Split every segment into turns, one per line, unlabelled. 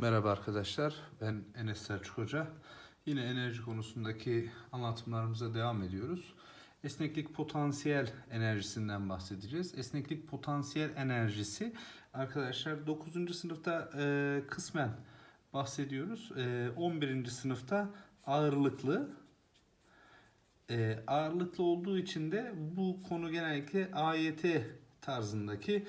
Merhaba arkadaşlar, ben Enes Selçuk Hoca. Yine enerji konusundaki anlatımlarımıza devam ediyoruz. Esneklik potansiyel enerjisinden bahsedeceğiz. Esneklik potansiyel enerjisi arkadaşlar 9. sınıfta e, kısmen bahsediyoruz. E, 11. sınıfta ağırlıklı. E, ağırlıklı olduğu için de bu konu genellikle AYT tarzındaki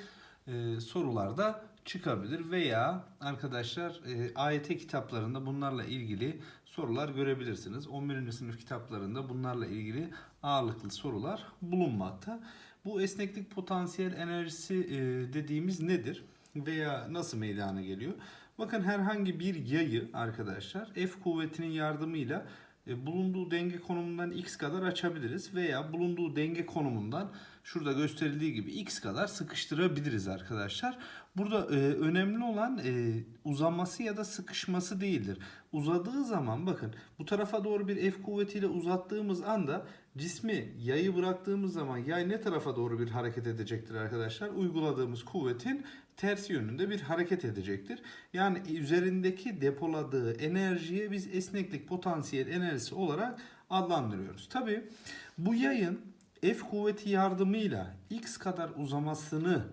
e, sorularda çıkabilir veya arkadaşlar e, AYT kitaplarında bunlarla ilgili sorular görebilirsiniz. 11. sınıf kitaplarında bunlarla ilgili ağırlıklı sorular bulunmakta. Bu esneklik potansiyel enerjisi e, dediğimiz nedir veya nasıl meydana geliyor? Bakın herhangi bir yayı arkadaşlar F kuvvetinin yardımıyla e, bulunduğu denge konumundan x kadar açabiliriz veya bulunduğu denge konumundan şurada gösterildiği gibi x kadar sıkıştırabiliriz arkadaşlar. Burada e, önemli olan e, uzaması ya da sıkışması değildir. Uzadığı zaman bakın bu tarafa doğru bir F kuvvetiyle uzattığımız anda cismi yayı bıraktığımız zaman yay ne tarafa doğru bir hareket edecektir arkadaşlar? Uyguladığımız kuvvetin tersi yönünde bir hareket edecektir. Yani üzerindeki depoladığı enerjiye biz esneklik potansiyel enerjisi olarak adlandırıyoruz. Tabi bu yayın F kuvveti yardımıyla x kadar uzamasını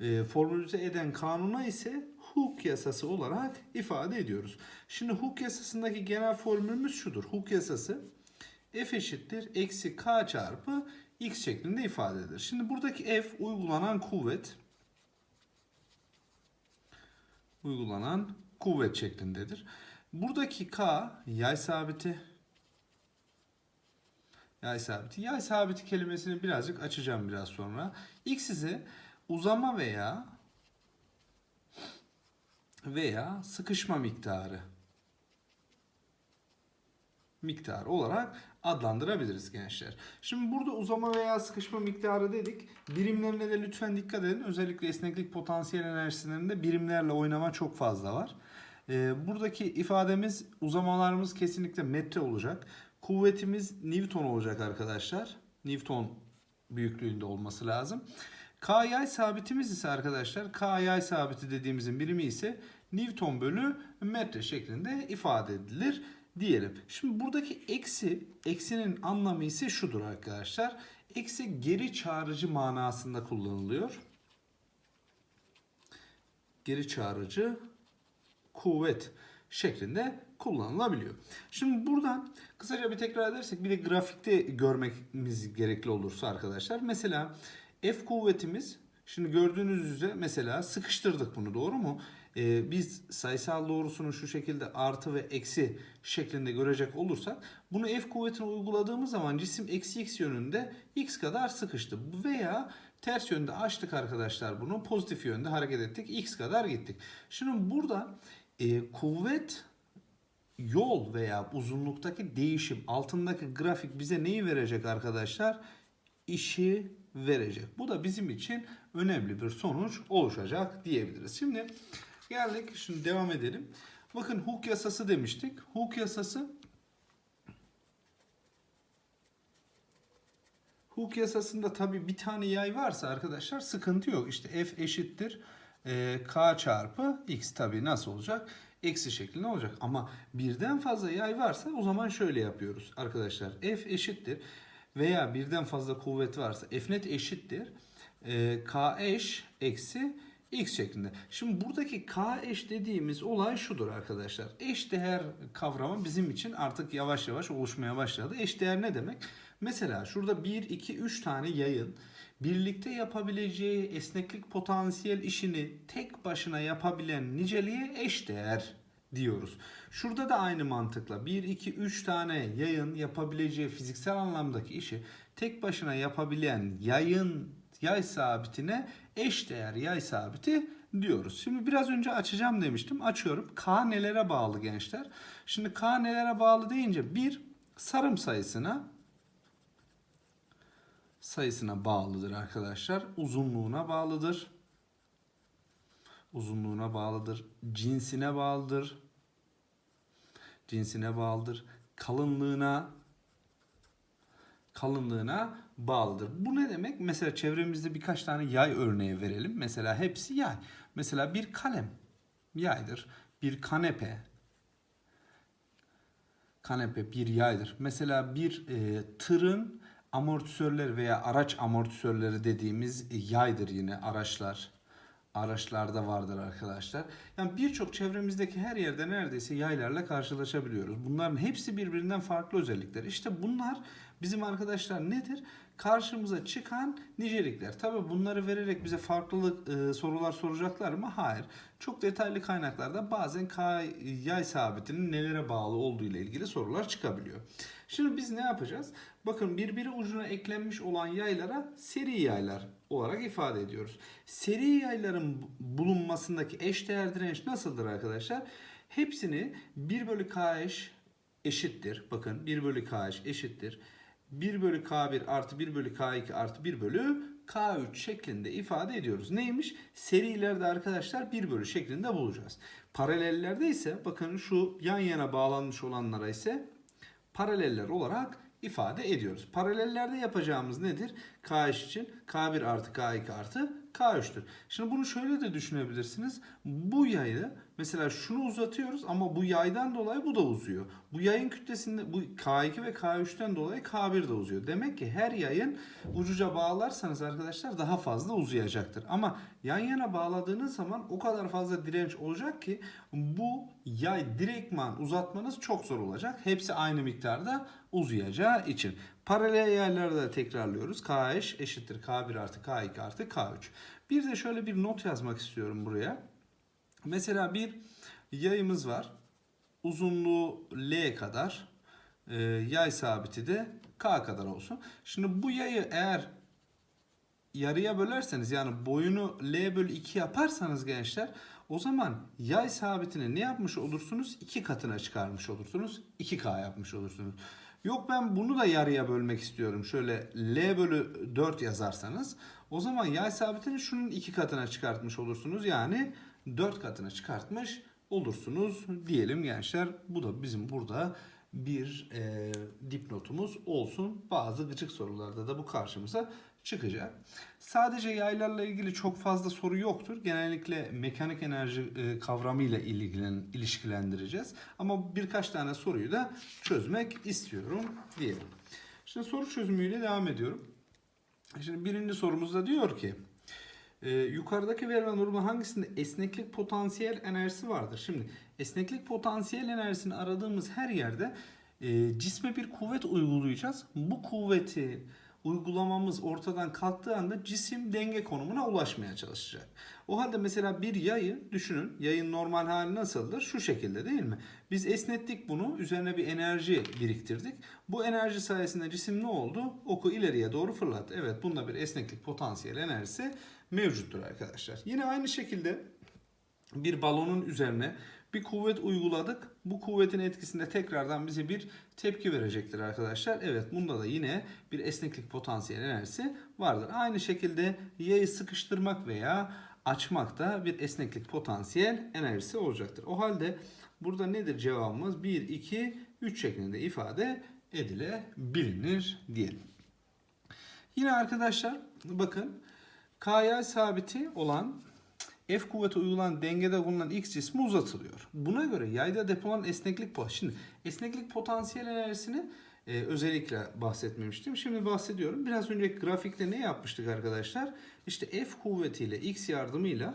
e, formülize eden kanuna ise Hooke yasası olarak ifade ediyoruz. Şimdi Hooke yasasındaki genel formülümüz şudur. Hooke yasası F eşittir eksi K çarpı X şeklinde ifade edilir. Şimdi buradaki F uygulanan kuvvet uygulanan kuvvet şeklindedir. Buradaki K yay sabiti yay sabiti. Yay sabiti kelimesini birazcık açacağım biraz sonra. X ise uzama veya veya sıkışma miktarı miktarı olarak adlandırabiliriz gençler. Şimdi burada uzama veya sıkışma miktarı dedik. Birimlerine de lütfen dikkat edin. Özellikle esneklik potansiyel enerjisinde birimlerle oynama çok fazla var. Ee, buradaki ifademiz uzamalarımız kesinlikle metre olacak. Kuvvetimiz Newton olacak arkadaşlar. Newton büyüklüğünde olması lazım. K yay sabitimiz ise arkadaşlar K yay sabiti dediğimizin birimi ise Newton bölü metre şeklinde ifade edilir diyelim. Şimdi buradaki eksi, eksinin anlamı ise şudur arkadaşlar. Eksi geri çağrıcı manasında kullanılıyor. Geri çağrıcı kuvvet şeklinde kullanılabiliyor. Şimdi buradan kısaca bir tekrar edersek bir de grafikte görmemiz gerekli olursa arkadaşlar. Mesela F kuvvetimiz şimdi gördüğünüz üzere mesela sıkıştırdık bunu doğru mu? Ee, biz sayısal doğrusunu şu şekilde artı ve eksi şeklinde görecek olursak bunu F kuvvetine uyguladığımız zaman cisim eksi x yönünde x kadar sıkıştı. Veya ters yönde açtık arkadaşlar bunu pozitif yönde hareket ettik x kadar gittik. Şimdi burada e, kuvvet yol veya uzunluktaki değişim altındaki grafik bize neyi verecek arkadaşlar? İşi verecek. Bu da bizim için önemli bir sonuç oluşacak diyebiliriz. Şimdi geldik şimdi devam edelim. Bakın Hooke yasası demiştik. Hooke yasası Hooke yasasında tabi bir tane yay varsa arkadaşlar sıkıntı yok. İşte F eşittir K çarpı X tabi nasıl olacak? Eksi şeklinde olacak. Ama birden fazla yay varsa o zaman şöyle yapıyoruz arkadaşlar. F eşittir veya birden fazla kuvvet varsa F net eşittir. E, K eş eksi X şeklinde. Şimdi buradaki K eş dediğimiz olay şudur arkadaşlar. Eş değer kavramı bizim için artık yavaş yavaş oluşmaya başladı. Eş değer ne demek? Mesela şurada 1, 2, 3 tane yayın birlikte yapabileceği esneklik potansiyel işini tek başına yapabilen niceliğe eş değer diyoruz. Şurada da aynı mantıkla 1, 2, 3 tane yayın yapabileceği fiziksel anlamdaki işi tek başına yapabilen yayın yay sabitine eş değer yay sabiti diyoruz. Şimdi biraz önce açacağım demiştim. Açıyorum. K nelere bağlı gençler? Şimdi K nelere bağlı deyince bir sarım sayısına sayısına bağlıdır arkadaşlar. Uzunluğuna bağlıdır. Uzunluğuna bağlıdır. Cinsine bağlıdır. Cinsine bağlıdır. Kalınlığına kalınlığına bağlıdır. Bu ne demek? Mesela çevremizde birkaç tane yay örneği verelim. Mesela hepsi yay. Mesela bir kalem yaydır. bir kanepe kanepe bir yaydır. Mesela bir e, tırın amortisörleri veya araç amortisörleri dediğimiz e, yaydır yine araçlar. Araçlarda vardır arkadaşlar. Yani birçok çevremizdeki her yerde neredeyse yaylarla karşılaşabiliyoruz. Bunların hepsi birbirinden farklı özellikler. İşte bunlar bizim arkadaşlar nedir? Karşımıza çıkan nicelikler. Tabi bunları vererek bize farklı e, sorular soracaklar mı? Hayır. Çok detaylı kaynaklarda bazen K yay sabitinin nelere bağlı olduğu ile ilgili sorular çıkabiliyor. Şimdi biz ne yapacağız? Bakın birbiri ucuna eklenmiş olan yaylara seri yaylar olarak ifade ediyoruz. Seri yayların bulunmasındaki eşdeğer direnç nasıldır arkadaşlar? Hepsini 1 bölü KH eşittir. Bakın 1 bölü KH eşittir. 1 bölü K1 artı 1 bölü K2 artı 1 bölü K3 şeklinde ifade ediyoruz. Neymiş? Serilerde arkadaşlar 1 bölü şeklinde bulacağız. Paralellerde ise bakın şu yan yana bağlanmış olanlara ise paraleller olarak ifade ediyoruz. Paralellerde yapacağımız nedir? KH için K1 artı K2 artı K3'tür. Şimdi bunu şöyle de düşünebilirsiniz. Bu yayı mesela şunu uzatıyoruz ama bu yaydan dolayı bu da uzuyor. Bu yayın kütlesinde bu K2 ve K3'ten dolayı K1 de uzuyor. Demek ki her yayın ucuca bağlarsanız arkadaşlar daha fazla uzayacaktır. Ama yan yana bağladığınız zaman o kadar fazla direnç olacak ki bu yay direktman uzatmanız çok zor olacak. Hepsi aynı miktarda uzayacağı için. Paralel yaylarda da tekrarlıyoruz. KH eşittir K1 artı K2 artı K3. Bir de şöyle bir not yazmak istiyorum buraya. Mesela bir yayımız var. Uzunluğu L kadar. E, yay sabiti de K kadar olsun. Şimdi bu yayı eğer yarıya bölerseniz yani boyunu L bölü 2 yaparsanız gençler o zaman yay sabitini ne yapmış olursunuz? 2 katına çıkarmış olursunuz. 2K yapmış olursunuz. Yok ben bunu da yarıya bölmek istiyorum. Şöyle L bölü 4 yazarsanız o zaman yay sabitini şunun 2 katına çıkartmış olursunuz. Yani 4 katına çıkartmış olursunuz diyelim gençler. Bu da bizim burada bir e, dipnotumuz olsun. Bazı gıcık sorularda da bu karşımıza çıkacak. Sadece yaylarla ilgili çok fazla soru yoktur. Genellikle mekanik enerji e, kavramıyla ilgilen, ilişkilendireceğiz. Ama birkaç tane soruyu da çözmek istiyorum diyelim. Şimdi soru çözümüyle devam ediyorum. Şimdi birinci sorumuzda diyor ki e, yukarıdaki verilen durumda hangisinde esneklik potansiyel enerjisi vardır? Şimdi esneklik potansiyel enerjisini aradığımız her yerde e, cisme bir kuvvet uygulayacağız. Bu kuvveti uygulamamız ortadan kalktığı anda cisim denge konumuna ulaşmaya çalışacak. O halde mesela bir yayı düşünün. Yayın normal hali nasıldır? Şu şekilde değil mi? Biz esnettik bunu. Üzerine bir enerji biriktirdik. Bu enerji sayesinde cisim ne oldu? Oku ileriye doğru fırlattı. Evet bunda bir esneklik potansiyel enerjisi mevcuttur arkadaşlar. Yine aynı şekilde bir balonun üzerine bir kuvvet uyguladık. Bu kuvvetin etkisinde tekrardan bize bir tepki verecektir arkadaşlar. Evet bunda da yine bir esneklik potansiyel enerjisi vardır. Aynı şekilde yayı sıkıştırmak veya açmak da bir esneklik potansiyel enerjisi olacaktır. O halde burada nedir cevabımız? 1, 2, 3 şeklinde ifade edilebilir diyelim. Yine arkadaşlar bakın K'ya sabiti olan F kuvveti uygulanan dengede bulunan X cismi uzatılıyor. Buna göre yayda depolanan esneklik potansiyeli. Şimdi esneklik potansiyel enerjisini e, özellikle bahsetmemiştim. Şimdi bahsediyorum. Biraz önceki grafikte ne yapmıştık arkadaşlar? İşte F kuvvetiyle X yardımıyla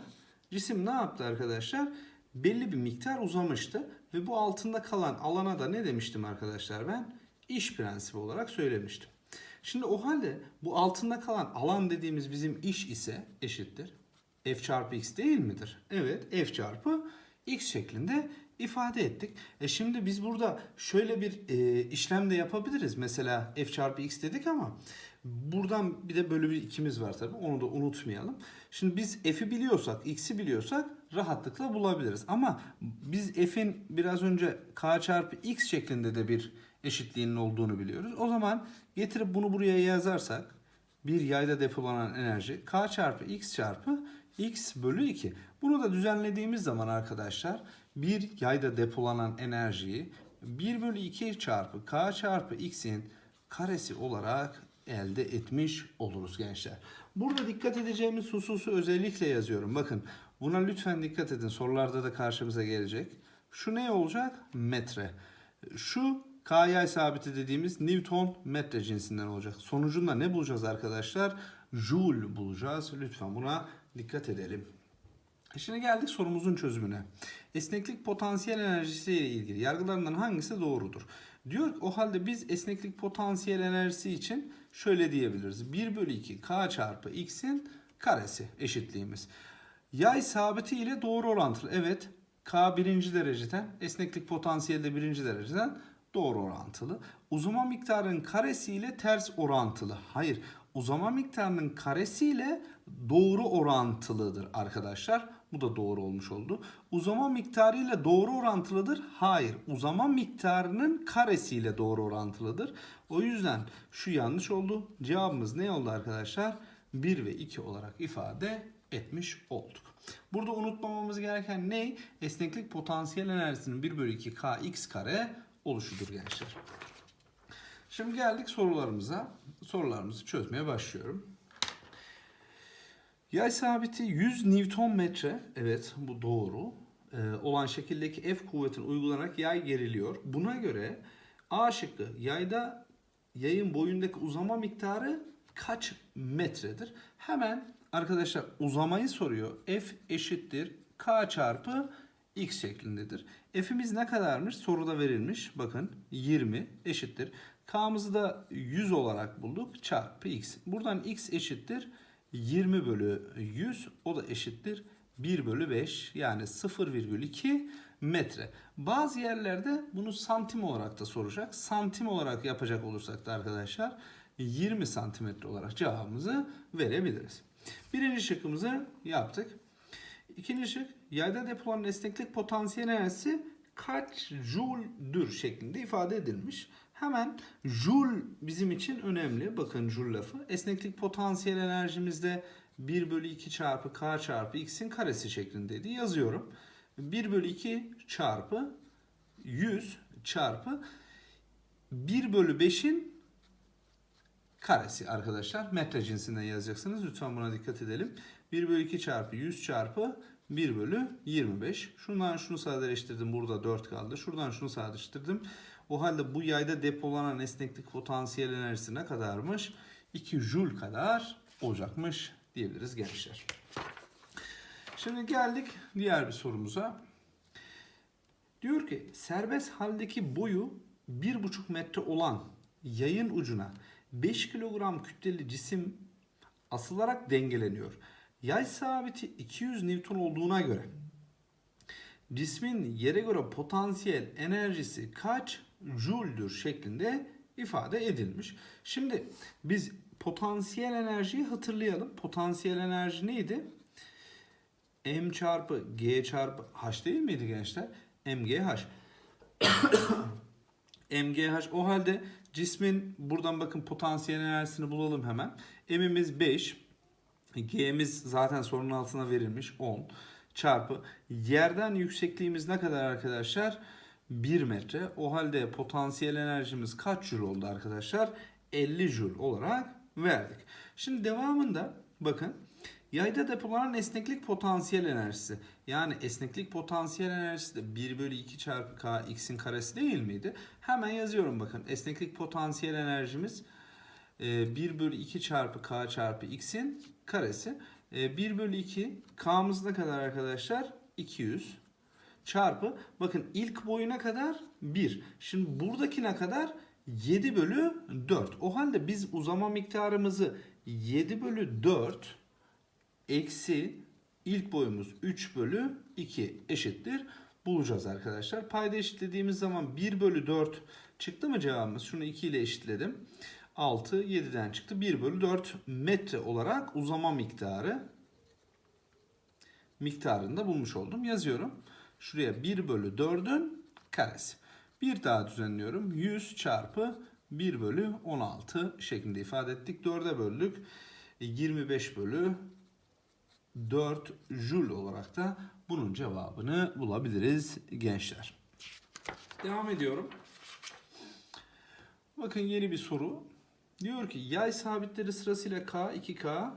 cisim ne yaptı arkadaşlar? Belli bir miktar uzamıştı. Ve bu altında kalan alana da ne demiştim arkadaşlar ben? İş prensibi olarak söylemiştim. Şimdi o halde bu altında kalan alan dediğimiz bizim iş ise eşittir f çarpı x değil midir? Evet f çarpı x şeklinde ifade ettik. E şimdi biz burada şöyle bir e, işlem de yapabiliriz. Mesela f çarpı x dedik ama buradan bir de böyle bir ikimiz var tabii. Onu da unutmayalım. Şimdi biz f'i biliyorsak, x'i biliyorsak rahatlıkla bulabiliriz. Ama biz f'in biraz önce k çarpı x şeklinde de bir eşitliğinin olduğunu biliyoruz. O zaman getirip bunu buraya yazarsak bir yayda depolanan enerji k çarpı x çarpı x bölü 2. Bunu da düzenlediğimiz zaman arkadaşlar bir yayda depolanan enerjiyi 1 bölü 2 çarpı k çarpı x'in karesi olarak elde etmiş oluruz gençler. Burada dikkat edeceğimiz hususu özellikle yazıyorum. Bakın Buna lütfen dikkat edin. Sorularda da karşımıza gelecek. Şu ne olacak? Metre. Şu K yay sabiti dediğimiz Newton metre cinsinden olacak. Sonucunda ne bulacağız arkadaşlar? Joule bulacağız. Lütfen buna dikkat edelim. Şimdi geldik sorumuzun çözümüne. Esneklik potansiyel enerjisi ile ilgili yargılarından hangisi doğrudur? Diyor ki o halde biz esneklik potansiyel enerjisi için şöyle diyebiliriz. 1 bölü 2 k çarpı x'in karesi eşitliğimiz. Yay sabiti ile doğru orantılı. Evet k birinci dereceden esneklik potansiyeli de birinci dereceden doğru orantılı. Uzama miktarının karesi ile ters orantılı. Hayır uzama miktarının karesi ile doğru orantılıdır arkadaşlar. Bu da doğru olmuş oldu. Uzama miktarı ile doğru orantılıdır. Hayır. Uzama miktarının karesi ile doğru orantılıdır. O yüzden şu yanlış oldu. Cevabımız ne oldu arkadaşlar? 1 ve 2 olarak ifade etmiş olduk. Burada unutmamamız gereken ne? Esneklik potansiyel enerjisinin 1 bölü 2 kx kare oluşudur gençler. Şimdi geldik sorularımıza. Sorularımızı çözmeye başlıyorum. Yay sabiti 100 Newton metre. Evet bu doğru. Ee, olan şekildeki F kuvvetini uygulanarak yay geriliyor. Buna göre A şıkkı yayda yayın boyundaki uzama miktarı kaç metredir? Hemen arkadaşlar uzamayı soruyor. F eşittir K çarpı X şeklindedir. F'imiz ne kadarmış? Soruda verilmiş. Bakın 20 eşittir. K'mızı da 100 olarak bulduk. Çarpı X. Buradan X eşittir 20 bölü 100 o da eşittir 1 bölü 5 yani 0,2 metre. Bazı yerlerde bunu santim olarak da soracak. Santim olarak yapacak olursak da arkadaşlar 20 santimetre olarak cevabımızı verebiliriz. Birinci şıkkımızı yaptık. İkinci şık yayda depolanan esneklik potansiyel enerjisi kaç joule'dür şeklinde ifade edilmiş. Hemen joule bizim için önemli. Bakın joule lafı. Esneklik potansiyel enerjimizde 1 bölü 2 çarpı k çarpı x'in karesi şeklindeydi. Yazıyorum. 1 bölü 2 çarpı 100 çarpı 1 bölü 5'in karesi arkadaşlar. Metre cinsinden yazacaksınız. Lütfen buna dikkat edelim. 1 bölü 2 çarpı 100 çarpı 1 bölü 25. Şundan şunu sadeleştirdim. Burada 4 kaldı. Şuradan şunu sadeleştirdim. O halde bu yayda depolanan esneklik potansiyel enerjisi ne kadarmış? 2 joule kadar olacakmış diyebiliriz gençler. Şimdi geldik diğer bir sorumuza. Diyor ki serbest haldeki boyu 1,5 metre olan yayın ucuna 5 kilogram kütleli cisim asılarak dengeleniyor. Yay sabiti 200 Newton olduğuna göre cismin yere göre potansiyel enerjisi kaç joule'dür şeklinde ifade edilmiş. Şimdi biz potansiyel enerjiyi hatırlayalım. Potansiyel enerji neydi? M çarpı G çarpı H değil miydi gençler? MGH. MGH o halde cismin buradan bakın potansiyel enerjisini bulalım hemen. M'imiz 5. G'miz zaten sorunun altına verilmiş 10 çarpı yerden yüksekliğimiz ne kadar arkadaşlar? 1 metre. O halde potansiyel enerjimiz kaç joule oldu arkadaşlar? 50 joule olarak verdik. Şimdi devamında bakın yayda depolanan esneklik potansiyel enerjisi. Yani esneklik potansiyel enerjisi de 1 bölü 2 çarpı k x'in karesi değil miydi? Hemen yazıyorum bakın. Esneklik potansiyel enerjimiz 1 bölü 2 çarpı k çarpı x'in karesi. 1 bölü 2 k'mız ne kadar arkadaşlar? 200 çarpı bakın ilk boyuna kadar 1. Şimdi buradaki ne kadar? 7 bölü 4. O halde biz uzama miktarımızı 7 bölü 4 eksi ilk boyumuz 3 bölü 2 eşittir. Bulacağız arkadaşlar. Payda eşitlediğimiz zaman 1 bölü 4 çıktı mı cevabımız? Şunu 2 ile eşitledim. 6, 7'den çıktı. 1 bölü 4 metre olarak uzama miktarı miktarını da bulmuş oldum. Yazıyorum. Şuraya 1 bölü 4'ün karesi. Bir daha düzenliyorum. 100 çarpı 1 bölü 16 şeklinde ifade ettik. 4'e böldük. 25 bölü 4 joule olarak da bunun cevabını bulabiliriz gençler. Devam ediyorum. Bakın yeni bir soru. Diyor ki yay sabitleri sırasıyla K, 2K,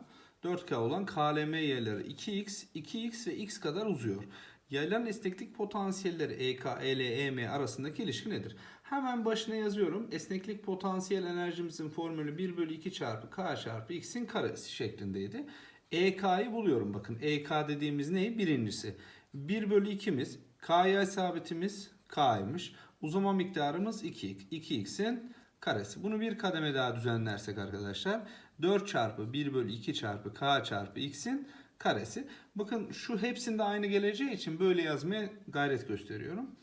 4K olan KLM yayları 2x, 2x ve x kadar uzuyor. Yayların esneklik potansiyelleri EK, EL, EM arasındaki ilişki nedir? Hemen başına yazıyorum. Esneklik potansiyel enerjimizin formülü 1 bölü 2 çarpı K çarpı X'in karesi şeklindeydi. EK'yı buluyorum bakın. EK dediğimiz ne? Birincisi. 1 bölü 2'miz. K yay sabitimiz K'ymış. Uzama miktarımız 2x. 2x'in karesi. Bunu bir kademe daha düzenlersek arkadaşlar 4 çarpı 1 bölü 2 çarpı k çarpı x'in karesi. Bakın şu hepsinde aynı geleceği için böyle yazmaya gayret gösteriyorum.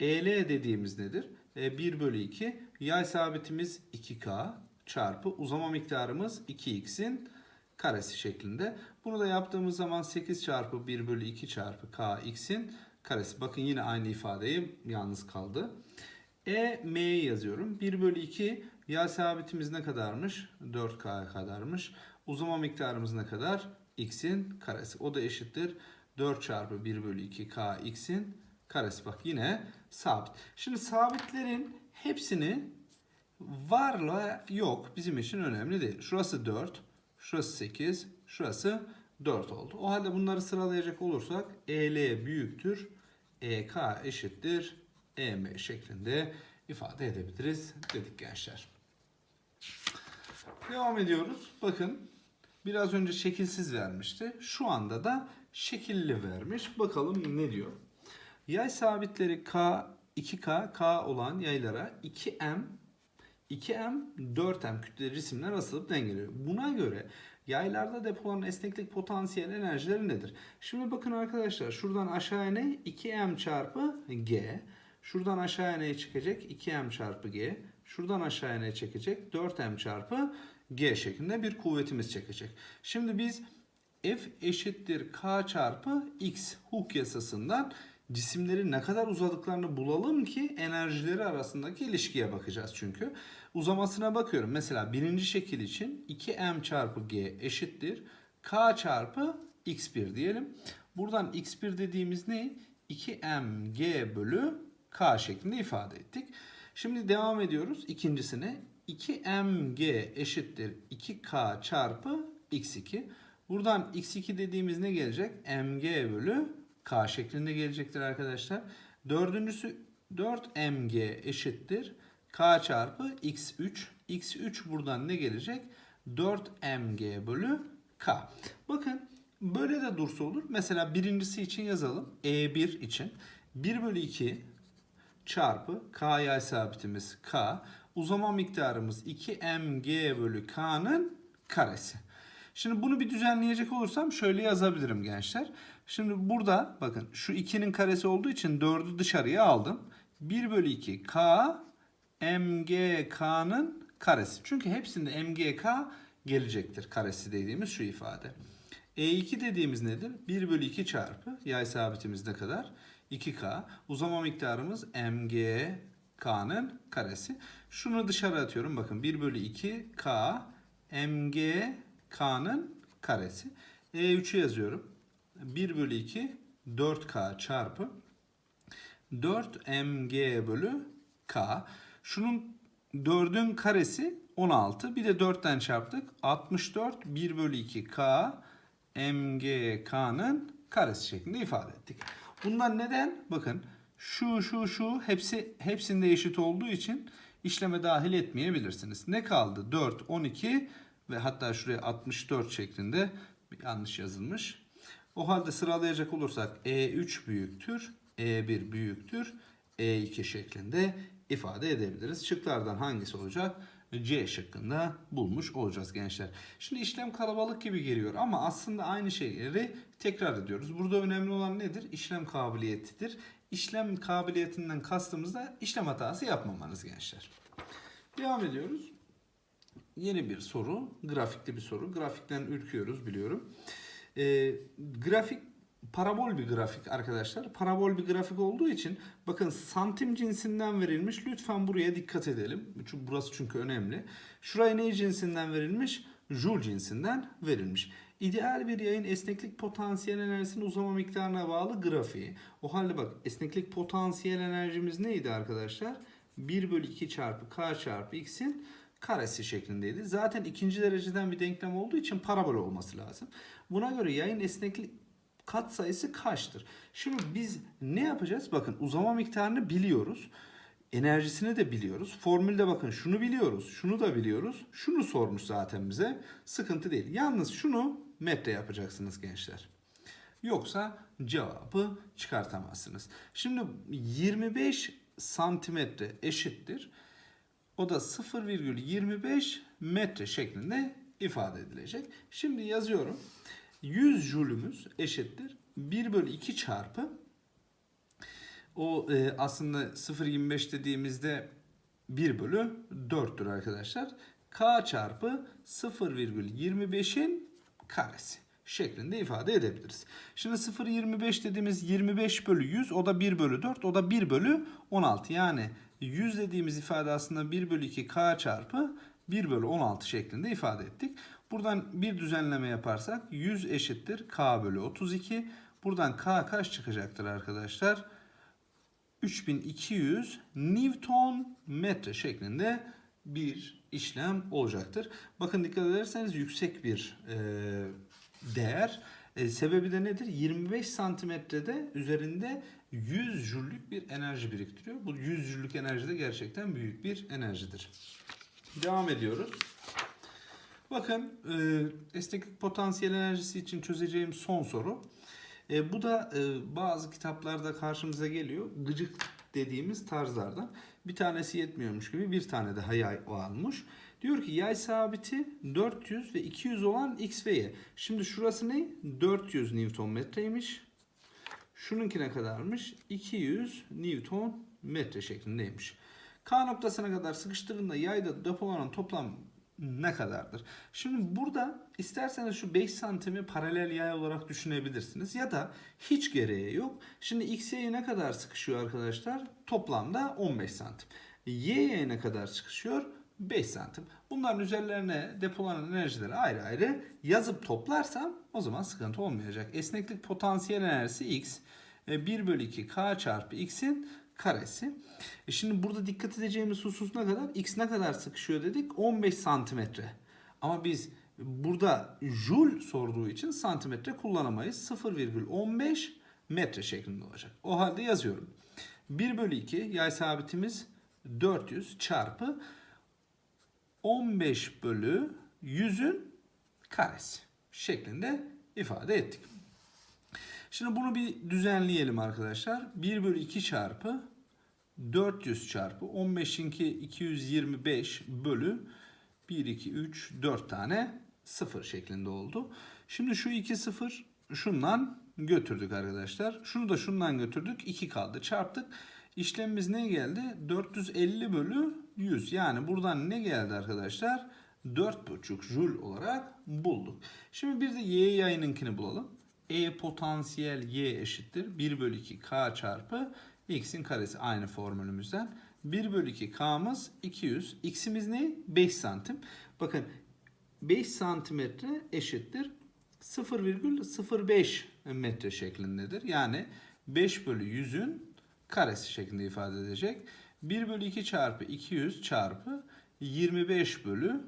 EL dediğimiz nedir? E, 1 bölü 2 yay sabitimiz 2k çarpı uzama miktarımız 2x'in karesi şeklinde. Bunu da yaptığımız zaman 8 çarpı 1 bölü 2 çarpı k x'in karesi. Bakın yine aynı ifadeyi yalnız kaldı. E, M'yi yazıyorum. 1 bölü 2 yay sabitimiz ne kadarmış? 4K'ya kadarmış. Uzama miktarımız ne kadar? X'in karesi. O da eşittir. 4 çarpı 1 bölü 2 K X'in karesi. Bak yine sabit. Şimdi sabitlerin hepsini varla yok bizim için önemli değil. Şurası 4, şurası 8, şurası 4 oldu. O halde bunları sıralayacak olursak EL büyüktür, EK eşittir, EM şeklinde ifade edebiliriz dedik gençler. Devam ediyoruz. Bakın biraz önce şekilsiz vermişti. Şu anda da şekilli vermiş. Bakalım ne diyor. Yay sabitleri K, 2K, K olan yaylara 2M 2M, 4M kütleli cisimler asılıp dengeliyor. Buna göre yaylarda depolanan esneklik potansiyel enerjileri nedir? Şimdi bakın arkadaşlar şuradan aşağıya ne? 2M çarpı G. Şuradan aşağıya ne çıkacak? 2M çarpı G. Şuradan aşağıya ne çekecek? 4M çarpı G şeklinde bir kuvvetimiz çekecek. Şimdi biz F eşittir K çarpı X Hooke yasasından cisimlerin ne kadar uzadıklarını bulalım ki enerjileri arasındaki ilişkiye bakacağız çünkü. Uzamasına bakıyorum. Mesela birinci şekil için 2m çarpı g eşittir. k çarpı x1 diyelim. Buradan x1 dediğimiz ne? 2mg bölü k şeklinde ifade ettik. Şimdi devam ediyoruz ikincisine. 2mg eşittir 2k çarpı x2. Buradan x2 dediğimiz ne gelecek? mg bölü k şeklinde gelecektir arkadaşlar. Dördüncüsü 4mg eşittir k çarpı x3. x3 buradan ne gelecek? 4mg bölü k. Bakın böyle de dursa olur. Mesela birincisi için yazalım. E1 için 1 bölü 2 çarpı k yay sabitimiz k. Uzama miktarımız 2mg bölü k'nın karesi. Şimdi bunu bir düzenleyecek olursam şöyle yazabilirim gençler. Şimdi burada bakın şu 2'nin karesi olduğu için 4'ü dışarıya aldım. 1 bölü 2 k mgk'nın karesi. Çünkü hepsinde mgk gelecektir karesi dediğimiz şu ifade. E2 dediğimiz nedir? 1 bölü 2 çarpı yay sabitimiz ne kadar? 2k. Uzama miktarımız mgk'nın karesi. Şunu dışarı atıyorum. Bakın 1 bölü 2 k mgk'nın karesi. E3'ü yazıyorum. 1 bölü 2 4k çarpı 4 mg bölü k. Şunun 4'ün karesi 16. Bir de 4'ten çarptık. 64 1 bölü 2 k mg k'nın karesi şeklinde ifade ettik. Bunlar neden? Bakın şu şu şu hepsi hepsinde eşit olduğu için işleme dahil etmeyebilirsiniz. Ne kaldı? 4, 12 ve hatta şuraya 64 şeklinde yanlış yazılmış. O halde sıralayacak olursak E3 büyüktür, E1 büyüktür, E2 şeklinde ifade edebiliriz. Şıklardan hangisi olacak? C şıkkında bulmuş olacağız gençler. Şimdi işlem kalabalık gibi geliyor ama aslında aynı şeyleri tekrar ediyoruz. Burada önemli olan nedir? İşlem kabiliyetidir. İşlem kabiliyetinden kastımız da işlem hatası yapmamanız gençler. Devam ediyoruz. Yeni bir soru. Grafikli bir soru. Grafikten ürküyoruz biliyorum. Ee, grafik parabol bir grafik arkadaşlar. Parabol bir grafik olduğu için bakın santim cinsinden verilmiş. Lütfen buraya dikkat edelim. Çünkü burası çünkü önemli. Şuraya ne cinsinden verilmiş? Joule cinsinden verilmiş. İdeal bir yayın esneklik potansiyel enerjisinin uzama miktarına bağlı grafiği. O halde bak esneklik potansiyel enerjimiz neydi arkadaşlar? 1 bölü 2 çarpı k çarpı x'in karesi şeklindeydi. Zaten ikinci dereceden bir denklem olduğu için parabol olması lazım. Buna göre yayın esneklik kat sayısı kaçtır? Şimdi biz ne yapacağız? Bakın uzama miktarını biliyoruz. Enerjisini de biliyoruz. Formülde bakın şunu biliyoruz, şunu da biliyoruz. Şunu sormuş zaten bize. Sıkıntı değil. Yalnız şunu metre yapacaksınız gençler. Yoksa cevabı çıkartamazsınız. Şimdi 25 santimetre eşittir. O da 0,25 metre şeklinde ifade edilecek. Şimdi yazıyorum. 100 jülümüz eşittir. 1 bölü 2 çarpı o e, aslında 0,25 dediğimizde 1 bölü 4'tür arkadaşlar. K çarpı 0,25'in karesi şeklinde ifade edebiliriz. Şimdi 0,25 dediğimiz 25 bölü 100 o da 1 bölü 4 o da 1 bölü 16. Yani 100 dediğimiz ifade aslında 1 bölü 2 K çarpı 1 bölü 16 şeklinde ifade ettik. Buradan bir düzenleme yaparsak 100 eşittir K bölü 32. Buradan K kaç çıkacaktır arkadaşlar? 3200 Newton metre şeklinde bir işlem olacaktır. Bakın dikkat ederseniz yüksek bir e, değer. E, sebebi de nedir? 25 santimetrede üzerinde 100 jüllük bir enerji biriktiriyor. Bu 100 jüllük enerji de gerçekten büyük bir enerjidir. Devam ediyoruz. Bakın e, esneklik potansiyel enerjisi için çözeceğim son soru. E, bu da e, bazı kitaplarda karşımıza geliyor. Gıcık dediğimiz tarzlardan. Bir tanesi yetmiyormuş gibi bir tane daha yay almış. Diyor ki yay sabiti 400 ve 200 olan x ve y. Şimdi şurası ne? 400 Newton metreymiş. Şununki ne kadarmış? 200 Newton metre şeklindeymiş. K noktasına kadar sıkıştırdığında yayda depolanan toplam ne kadardır? Şimdi burada isterseniz şu 5 santimi paralel yay olarak düşünebilirsiniz. Ya da hiç gereği yok. Şimdi x y'ye ne kadar sıkışıyor arkadaşlar? Toplamda 15 santim. Y'ye ne kadar sıkışıyor? 5 santim. Bunların üzerlerine depolanan enerjileri ayrı ayrı yazıp toplarsam o zaman sıkıntı olmayacak. Esneklik potansiyel enerjisi x. 1 bölü 2 k çarpı x'in karesi. E şimdi burada dikkat edeceğimiz husus ne kadar? X ne kadar sıkışıyor dedik? 15 santimetre. Ama biz burada joule sorduğu için santimetre kullanamayız. 0,15 metre şeklinde olacak. O halde yazıyorum. 1 bölü 2 yay sabitimiz 400 çarpı 15 bölü 100'ün karesi şeklinde ifade ettik. Şimdi bunu bir düzenleyelim arkadaşlar. 1 bölü 2 çarpı 400 çarpı 15'inki 225 bölü 1, 2, 3, 4 tane 0 şeklinde oldu. Şimdi şu 2 0 şundan götürdük arkadaşlar. Şunu da şundan götürdük. 2 kaldı. Çarptık. İşlemimiz ne geldi? 450 bölü 100. Yani buradan ne geldi arkadaşlar? 4,5 joule olarak bulduk. Şimdi bir de y yayınınkini bulalım. E potansiyel y eşittir. 1 bölü 2 k çarpı x'in karesi aynı formülümüzden. 1 bölü 2 k'mız 200. X'imiz ne? 5 santim. Bakın 5 santimetre eşittir. 0,05 metre şeklindedir. Yani 5 bölü 100'ün karesi şeklinde ifade edecek. 1 bölü 2 çarpı 200 çarpı 25 bölü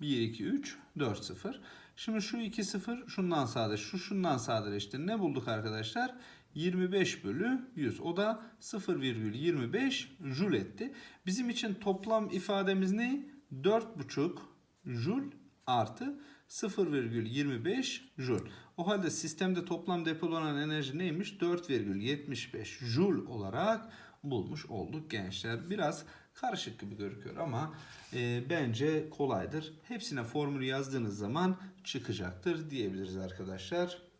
1, 2, 3, 4, 0. Şimdi şu 2, 0 şundan sadece, şu şundan sadeleşti. Ne bulduk arkadaşlar? 25 bölü 100. O da 0,25 jül etti. Bizim için toplam ifademiz ne? 4,5 jül artı 0,25 jül. O halde sistemde toplam depolanan enerji neymiş? 4,75 jül olarak bulmuş olduk gençler. Biraz karışık gibi görünüyor ama e, bence kolaydır. Hepsine formülü yazdığınız zaman çıkacaktır diyebiliriz arkadaşlar.